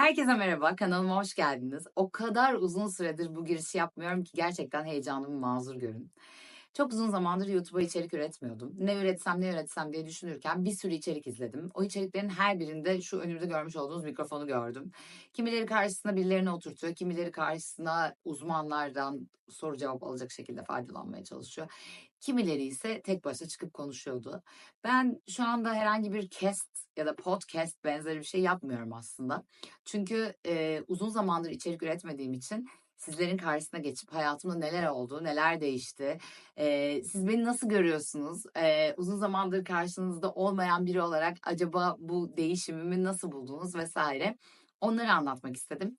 Herkese merhaba, kanalıma hoş geldiniz. O kadar uzun süredir bu girişi yapmıyorum ki gerçekten heyecanımı mazur görün. Çok uzun zamandır YouTube'a içerik üretmiyordum. Ne üretsem ne üretsem diye düşünürken bir sürü içerik izledim. O içeriklerin her birinde şu önümde görmüş olduğunuz mikrofonu gördüm. Kimileri karşısına birilerini oturtuyor, kimileri karşısına uzmanlardan soru cevap alacak şekilde faydalanmaya çalışıyor. Kimileri ise tek başına çıkıp konuşuyordu. Ben şu anda herhangi bir cast ya da podcast benzeri bir şey yapmıyorum aslında. Çünkü e, uzun zamandır içerik üretmediğim için sizlerin karşısına geçip hayatımda neler oldu, neler değişti, e, siz beni nasıl görüyorsunuz, e, uzun zamandır karşınızda olmayan biri olarak acaba bu değişimimi nasıl buldunuz vesaire onları anlatmak istedim.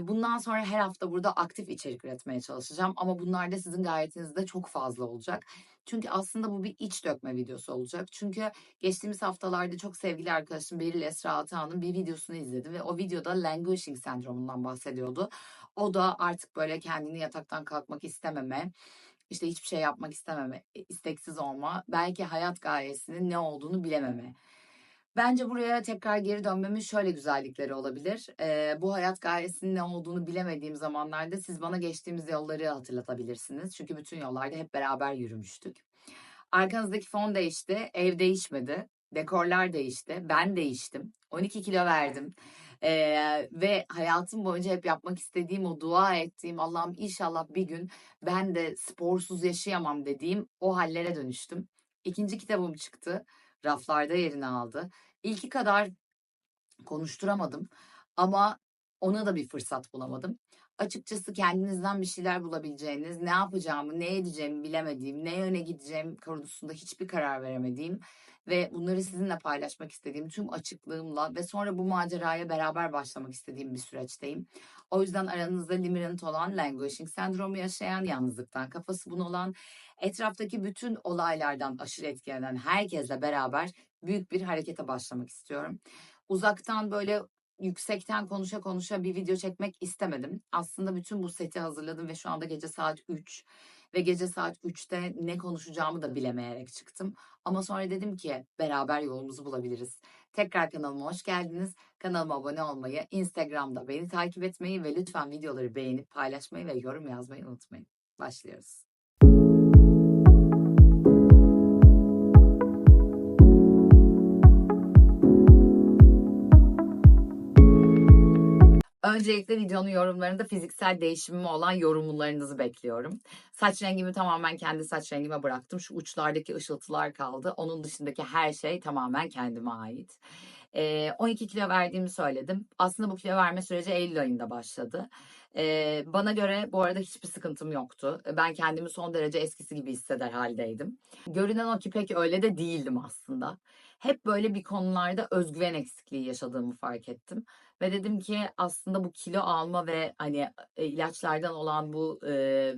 Bundan sonra her hafta burada aktif içerik üretmeye çalışacağım ama bunlar da sizin gayretinizde çok fazla olacak. Çünkü aslında bu bir iç dökme videosu olacak. Çünkü geçtiğimiz haftalarda çok sevgili arkadaşım Beril Esra Atahan'ın bir videosunu izledim ve o videoda languishing sendromundan bahsediyordu. O da artık böyle kendini yataktan kalkmak istememe, işte hiçbir şey yapmak istememe, isteksiz olma, belki hayat gayesinin ne olduğunu bilememe. Bence buraya tekrar geri dönmemin şöyle güzellikleri olabilir. Ee, bu hayat gayesinin ne olduğunu bilemediğim zamanlarda siz bana geçtiğimiz yolları hatırlatabilirsiniz. Çünkü bütün yollarda hep beraber yürümüştük. Arkanızdaki fon değişti, ev değişmedi, dekorlar değişti, ben değiştim, 12 kilo verdim. Ee, ve hayatım boyunca hep yapmak istediğim o dua ettiğim Allah'ım inşallah bir gün ben de sporsuz yaşayamam dediğim o hallere dönüştüm. İkinci kitabım çıktı. Raflarda yerini aldı. İlki kadar konuşturamadım ama ona da bir fırsat bulamadım. Açıkçası kendinizden bir şeyler bulabileceğiniz, ne yapacağımı, ne edeceğimi bilemediğim, ne yöne gideceğim konusunda hiçbir karar veremediğim ve bunları sizinle paylaşmak istediğim tüm açıklığımla ve sonra bu maceraya beraber başlamak istediğim bir süreçteyim. O yüzden aranızda limerent olan, languishing sendromu yaşayan, yalnızlıktan kafası bunalan, etraftaki bütün olaylardan aşırı etkilenen herkesle beraber büyük bir harekete başlamak istiyorum. Uzaktan böyle yüksekten konuşa konuşa bir video çekmek istemedim. Aslında bütün bu seti hazırladım ve şu anda gece saat 3 ve gece saat 3'te ne konuşacağımı da bilemeyerek çıktım. Ama sonra dedim ki beraber yolumuzu bulabiliriz. Tekrar kanalıma hoş geldiniz. Kanalıma abone olmayı, Instagram'da beni takip etmeyi ve lütfen videoları beğenip paylaşmayı ve yorum yazmayı unutmayın. Başlıyoruz. Öncelikle videonun yorumlarında fiziksel değişimime olan yorumlarınızı bekliyorum. Saç rengimi tamamen kendi saç rengime bıraktım. Şu uçlardaki ışıltılar kaldı. Onun dışındaki her şey tamamen kendime ait. Ee, 12 kilo verdiğimi söyledim. Aslında bu kilo verme süreci Eylül ayında başladı. Bana göre bu arada hiçbir sıkıntım yoktu. Ben kendimi son derece eskisi gibi hisseder haldeydim. Görünen o ki pek öyle de değildim aslında. Hep böyle bir konularda özgüven eksikliği yaşadığımı fark ettim. Ve dedim ki aslında bu kilo alma ve hani e, ilaçlardan olan bu e,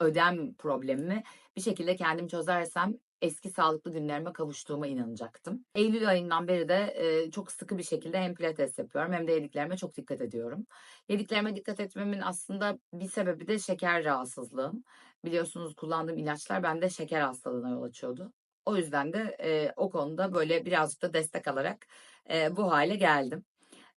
ödem problemimi bir şekilde kendim çözersem eski sağlıklı günlerime kavuştuğuma inanacaktım. Eylül ayından beri de e, çok sıkı bir şekilde hem pilates yapıyorum hem de yediklerime çok dikkat ediyorum. Yediklerime dikkat etmemin aslında bir sebebi de şeker rahatsızlığım. Biliyorsunuz kullandığım ilaçlar bende şeker hastalığına yol açıyordu. O yüzden de e, o konuda böyle birazcık da destek alarak e, bu hale geldim.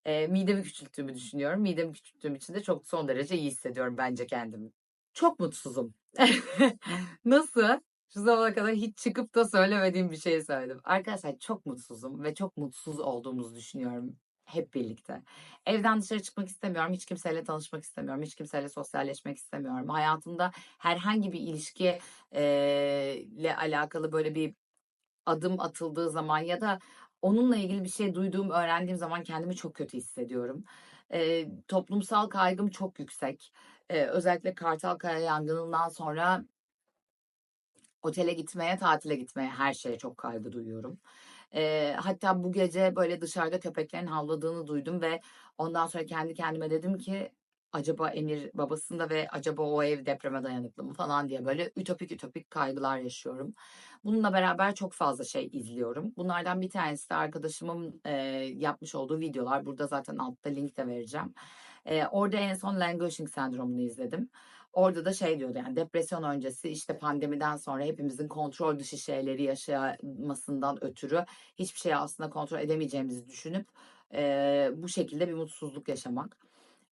E, midemi küçülttüğümü düşünüyorum. Midemi küçülttüğüm için de çok son derece iyi hissediyorum bence kendimi. Çok mutsuzum. Nasıl? Şu zamana kadar hiç çıkıp da söylemediğim bir şey söyledim. Arkadaşlar çok mutsuzum ve çok mutsuz olduğumuzu düşünüyorum hep birlikte. Evden dışarı çıkmak istemiyorum. Hiç kimseyle tanışmak istemiyorum. Hiç kimseyle sosyalleşmek istemiyorum. Hayatımda herhangi bir ilişki ile alakalı böyle bir adım atıldığı zaman ya da onunla ilgili bir şey duyduğum, öğrendiğim zaman kendimi çok kötü hissediyorum. E, toplumsal kaygım çok yüksek. E, özellikle Kartalkaya yangınından sonra otele gitmeye, tatile gitmeye her şeye çok kaygı duyuyorum. E, hatta bu gece böyle dışarıda köpeklerin havladığını duydum ve ondan sonra kendi kendime dedim ki acaba Emir babasında ve acaba o ev depreme dayanıklı mı falan diye böyle ütopik ütopik kaygılar yaşıyorum. Bununla beraber çok fazla şey izliyorum. Bunlardan bir tanesi de arkadaşımın e, yapmış olduğu videolar. Burada zaten altta link de vereceğim. E, orada en son languishing sendromunu izledim. Orada da şey diyordu yani depresyon öncesi işte pandemiden sonra hepimizin kontrol dışı şeyleri yaşamasından ötürü hiçbir şeyi aslında kontrol edemeyeceğimizi düşünüp Eee, bu şekilde bir mutsuzluk yaşamak.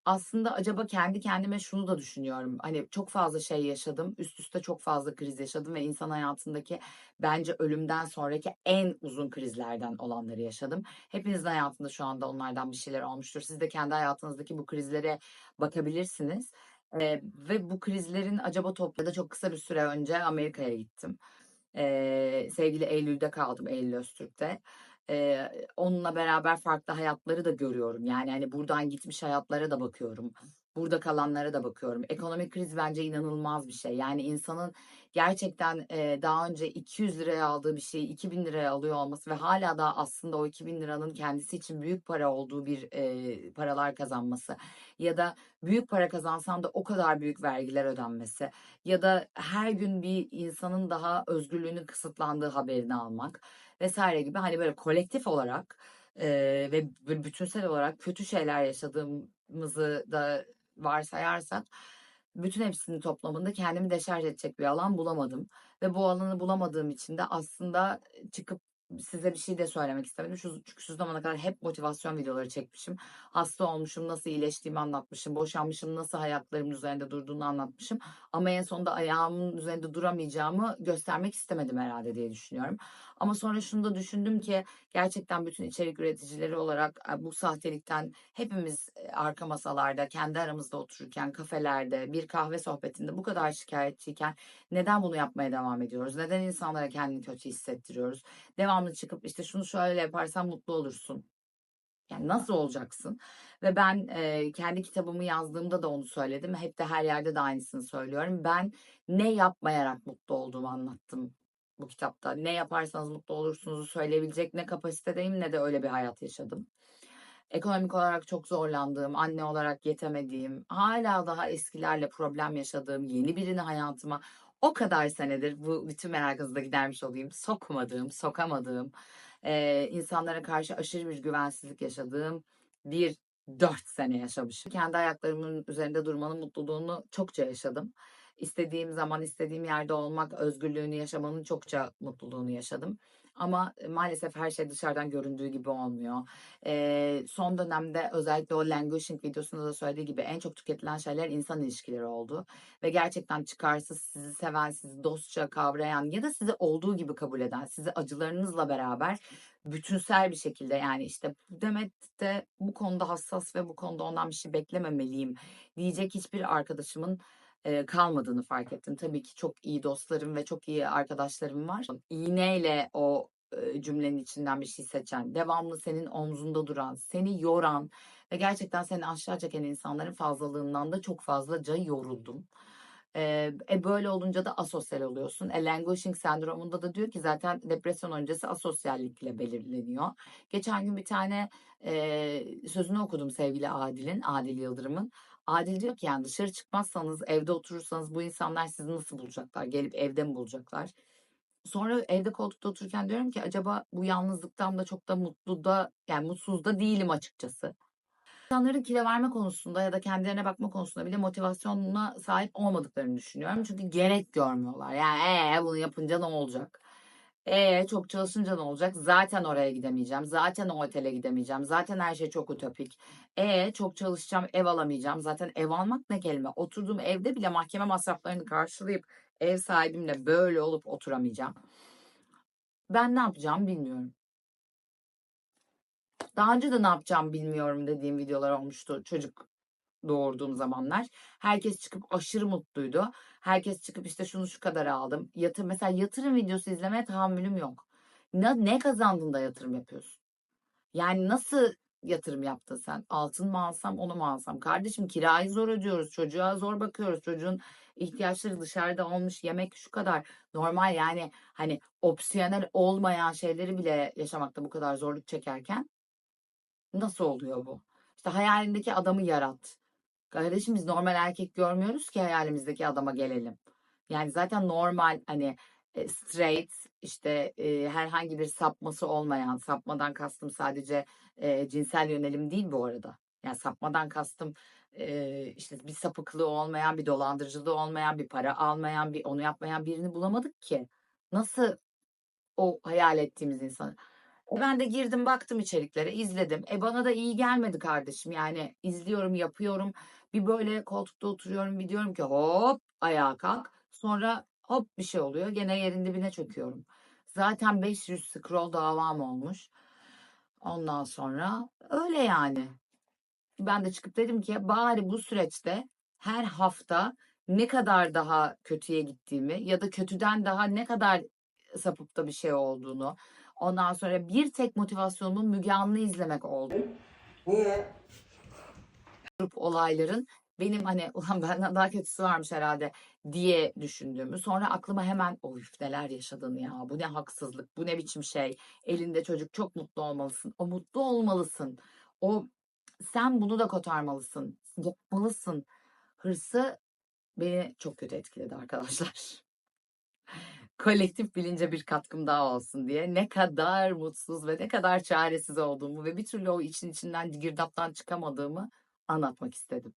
Aslında acaba kendi kendime şunu da düşünüyorum. Hani çok fazla şey yaşadım. Üst üste çok fazla kriz yaşadım ve insan hayatındaki bence ölümden sonraki en uzun krizlerden olanları yaşadım. Hepinizin hayatında şu anda onlardan bir şeyler olmuştur. Siz de kendi hayatınızdaki bu krizlere bakabilirsiniz. Eee, ve bu krizlerin acaba topladı çok kısa bir süre önce Amerika'ya gittim. Eee, sevgili Eylül'de kaldım, Eylül Öztürk'te. Eee, onunla beraber farklı hayatları da görüyorum. Yani hani buradan gitmiş hayatlara da bakıyorum. Burada kalanlara da bakıyorum. Ekonomik kriz bence inanılmaz bir şey. Yani insanın gerçekten eee, daha önce 200 liraya aldığı bir şeyi 2000 liraya alıyor olması ve hala da aslında o 2000 liranın kendisi için büyük para olduğu bir eee, paralar kazanması ya da büyük para kazansan da o kadar büyük vergiler ödenmesi ya da her gün bir insanın daha özgürlüğünün kısıtlandığı haberini almak vesaire gibi hani böyle kolektif olarak eee, ve bütünsel olarak kötü şeyler yaşadığımızı da varsayarsak bütün hepsinin toplamında kendimi deşarj edecek bir alan bulamadım ve bu alanı bulamadığım için de aslında çıkıp size bir şey de söylemek istemedim. Şu, çünkü şu zamana kadar hep motivasyon videoları çekmişim. Hasta olmuşum, nasıl iyileştiğimi anlatmışım. Boşanmışım, nasıl ayaklarımın üzerinde durduğunu anlatmışım. Ama en sonunda ayağımın üzerinde duramayacağımı göstermek istemedim herhalde diye düşünüyorum. Ama sonra şunu da düşündüm ki gerçekten bütün içerik üreticileri olarak bu sahtelikten hepimiz e, arka masalarda, kendi aramızda otururken, kafelerde, bir kahve sohbetinde bu kadar şikayetçiyken neden bunu yapmaya devam ediyoruz? Neden insanlara kendini kötü hissettiriyoruz? Devamlı çıkıp işte şunu şöyle yaparsan mutlu olursun. Yani nasıl olacaksın? Ve ben e, kendi kitabımı yazdığımda da onu söyledim. Hep de her yerde de aynısını söylüyorum. Ben ne yapmayarak mutlu olduğumu anlattım bu kitapta. Ne yaparsanız mutlu olursunuzu söyleyebilecek ne kapasitedeyim ne de öyle bir hayat yaşadım. Ekonomik olarak çok zorlandığım, anne olarak yetemediğim, hala daha eskilerle problem yaşadığım, yeni birini hayatıma o kadar senedir bu bütün merakınızı da gidermiş olayım. Sokmadığım, sokamadığım, e, insanlara karşı aşırı bir güvensizlik yaşadığım bir dört sene yaşamışım. Kendi ayaklarımın üzerinde durmanın mutluluğunu çokça yaşadım. İstediğim zaman istediğim yerde olmak, özgürlüğünü yaşamanın çokça mutluluğunu yaşadım. Ama maalesef her şey dışarıdan göründüğü gibi olmuyor. Ee, son dönemde özellikle o languishing videosunda da söylediği gibi en çok tüketilen şeyler insan ilişkileri oldu. Ve gerçekten çıkarsız, sizi seven, sizi dostça kavrayan ya da sizi olduğu gibi kabul eden, sizi acılarınızla beraber bütünsel bir şekilde yani işte Demet de bu konuda hassas ve bu konuda ondan bir şey beklememeliyim diyecek hiçbir arkadaşımın e, kalmadığını fark ettim. Tabii ki çok iyi dostlarım ve çok iyi arkadaşlarım var. İğneyle o e, cümlenin içinden bir şey seçen, devamlı senin omzunda duran, seni yoran ve gerçekten seni aşağı çeken insanların fazlalığından da çok fazlaca yoruldum. E, böyle olunca da asosyal oluyorsun. E, languishing sendromunda da diyor ki zaten depresyon öncesi asosyallikle belirleniyor. Geçen gün bir tane e, sözünü okudum sevgili Adil'in, Adil Yıldırım'ın. Adil diyor ki yani dışarı çıkmazsanız, evde oturursanız bu insanlar sizi nasıl bulacaklar? Gelip evde mi bulacaklar? Sonra evde koltukta otururken diyorum ki acaba bu yalnızlıktan da çok da mutlu da yani mutsuz da değilim açıkçası. İnsanların kilo verme konusunda ya da kendilerine bakma konusunda bile motivasyonuna sahip olmadıklarını düşünüyorum. Çünkü gerek görmüyorlar. Yani ee, bunu yapınca ne olacak? Ee, çok çalışınca ne olacak? Zaten oraya gidemeyeceğim. Zaten o otele gidemeyeceğim. Zaten her şey çok ütopik. Ee, çok çalışacağım, ev alamayacağım. Zaten ev almak ne kelime? Oturduğum evde bile mahkeme masraflarını karşılayıp ev sahibimle böyle olup oturamayacağım. Ben ne yapacağım bilmiyorum. Daha önce de ne yapacağım bilmiyorum dediğim videolar olmuştu çocuk doğurduğum zamanlar. Herkes çıkıp aşırı mutluydu. Herkes çıkıp işte şunu şu kadar aldım. Yatır, mesela yatırım videosu izlemeye tahammülüm yok. Ne, ne kazandın yatırım yapıyorsun? Yani nasıl yatırım yaptın sen? Altın mı alsam onu mu alsam? Kardeşim kirayı zor ödüyoruz. Çocuğa zor bakıyoruz. Çocuğun ihtiyaçları dışarıda olmuş. Yemek şu kadar. Normal yani hani opsiyonel olmayan şeyleri bile yaşamakta bu kadar zorluk çekerken nasıl oluyor bu? İşte hayalindeki adamı yarat. Kardeşim biz normal erkek görmüyoruz ki hayalimizdeki adama gelelim. Yani zaten normal hani e, straight işte e, herhangi bir sapması olmayan sapmadan kastım sadece e, cinsel yönelim değil bu arada. Yani sapmadan kastım e, işte bir sapıklığı olmayan, bir dolandırıcılığı olmayan, bir para almayan, bir onu yapmayan birini bulamadık ki. Nasıl o hayal ettiğimiz insanı? Ben de girdim baktım içeriklere izledim. E bana da iyi gelmedi kardeşim. Yani izliyorum yapıyorum. Bir böyle koltukta oturuyorum bir diyorum ki hop ayağa kalk. Sonra hop bir şey oluyor. Gene yerin dibine çöküyorum. Zaten 500 scroll davam olmuş. Ondan sonra öyle yani. Ben de çıkıp dedim ki bari bu süreçte her hafta ne kadar daha kötüye gittiğimi ya da kötüden daha ne kadar sapıp da bir şey olduğunu ondan sonra bir tek motivasyonumun Müge Anlı izlemek oldu. Niye? Grup olayların benim hani ulan benden daha kötüsü varmış herhalde diye düşündüğümü sonra aklıma hemen of neler yaşadın ya bu ne haksızlık bu ne biçim şey elinde çocuk çok mutlu olmalısın o mutlu olmalısın o sen bunu da kotarmalısın yapmalısın hırsı beni çok kötü etkiledi arkadaşlar. Kolektif bilince bir katkım daha olsun diye ne kadar mutsuz ve ne kadar çaresiz olduğumu ve bir türlü o için içinden girdaptan çıkamadığımı anlatmak istedim.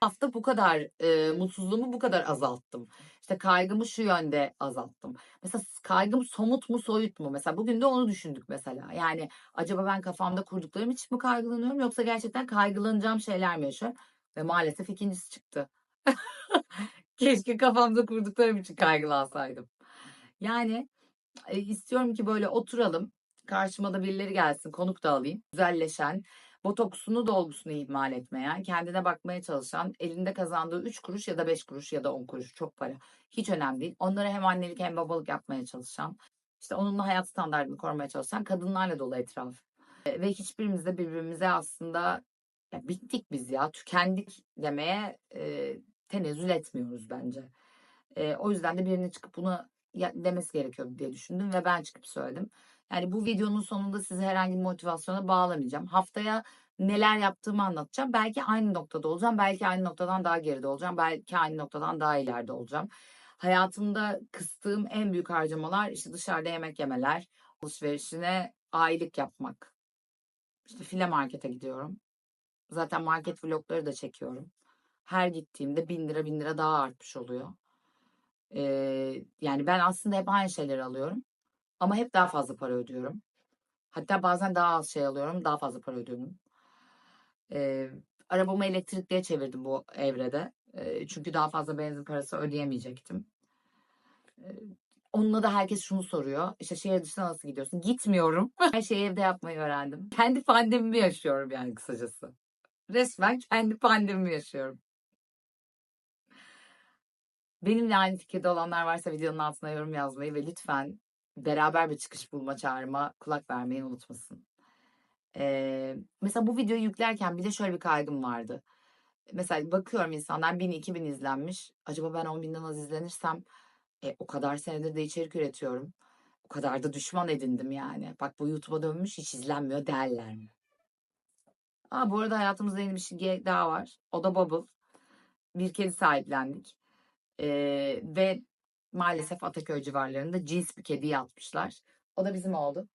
Hafta bu kadar e, mutsuzluğumu bu kadar azalttım. İşte kaygımı şu yönde azalttım. Mesela kaygım somut mu soyut mu? Mesela bugün de onu düşündük mesela. Yani acaba ben kafamda kurduklarım için mi kaygılanıyorum yoksa gerçekten kaygılanacağım şeyler mi yaşıyorum? Ve maalesef ikincisi çıktı. Keşke kafamda kurduklarım için kaygılansaydım. Yani e, istiyorum ki böyle oturalım. Karşıma da birileri gelsin, konuk da alayım. Güzelleşen, botoksunu dolgusunu ihmal etmeyen, kendine bakmaya çalışan, elinde kazandığı 3 kuruş ya da 5 kuruş ya da 10 kuruş çok para. Hiç önemli değil. Onlara hem annelik hem babalık yapmaya çalışan, işte onunla hayat standartını korumaya çalışan kadınlarla dolu etraf. Ve hiçbirimiz de birbirimize aslında ya bittik biz ya, tükendik demeye e, tenezzül etmiyoruz bence. E, o yüzden de birinin çıkıp bunu demesi gerekiyordu diye düşündüm ve ben çıkıp söyledim. Yani bu videonun sonunda sizi herhangi bir motivasyona bağlamayacağım. Haftaya neler yaptığımı anlatacağım. Belki aynı noktada olacağım. Belki aynı noktadan daha geride olacağım. Belki aynı noktadan daha ileride olacağım. Hayatımda kıstığım en büyük harcamalar işte dışarıda yemek yemeler, alışverişine aylık yapmak. İşte file markete gidiyorum. Zaten market vlogları da çekiyorum. Her gittiğimde bin lira bin lira daha artmış oluyor. Ee, yani ben aslında hep aynı şeyleri alıyorum. Ama hep daha fazla para ödüyorum. Hatta bazen daha az şey alıyorum, daha fazla para ödüyorum. Ee, arabamı elektrikliye çevirdim bu evrede. Ee, çünkü daha fazla benzin parası ödeyemeyecektim. Ee, onunla da herkes şunu soruyor. İşte şehir dışına nasıl gidiyorsun? Gitmiyorum. Her şeyi evde yapmayı öğrendim. Kendi pandemimi yaşıyorum yani kısacası. Resmen kendi pandemimi yaşıyorum. Benimle aynı fikirde olanlar varsa videonun altına yorum yazmayı ve lütfen beraber bir çıkış bulma çağrıma kulak vermeyi unutmasın. Ee, mesela bu videoyu yüklerken bir de şöyle bir kaygım vardı. Mesela bakıyorum insanlar 1000 2000 izlenmiş. Acaba ben 10 binden az izlenirsem e, o kadar senedir de içerik üretiyorum. O kadar da düşman edindim yani. Bak bu YouTube'a dönmüş hiç izlenmiyor derler mi? Aa, bu arada hayatımızda yeni bir şey daha var. O da Bubble. Bir kedi sahiplendik. Ee, ve maalesef Ataköy civarlarında cins bir kediyi atmışlar. O da bizim oldu.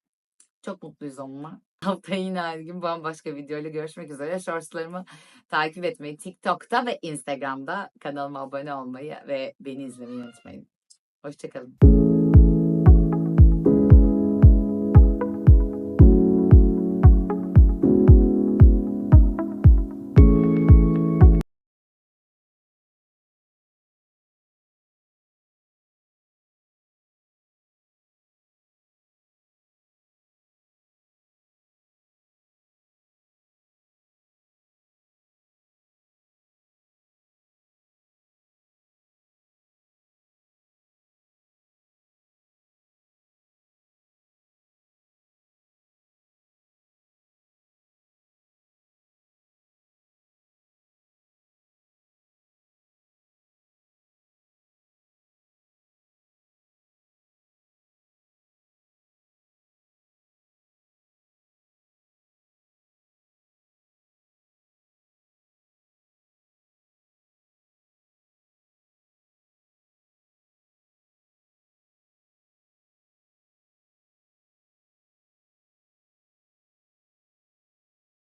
Çok mutluyuz onunla. Haftaya yine her gün bambaşka videoyla görüşmek üzere. Shortslarımı takip etmeyi TikTok'ta ve Instagram'da kanalıma abone olmayı ve beni izlemeyi unutmayın. Hoşçakalın.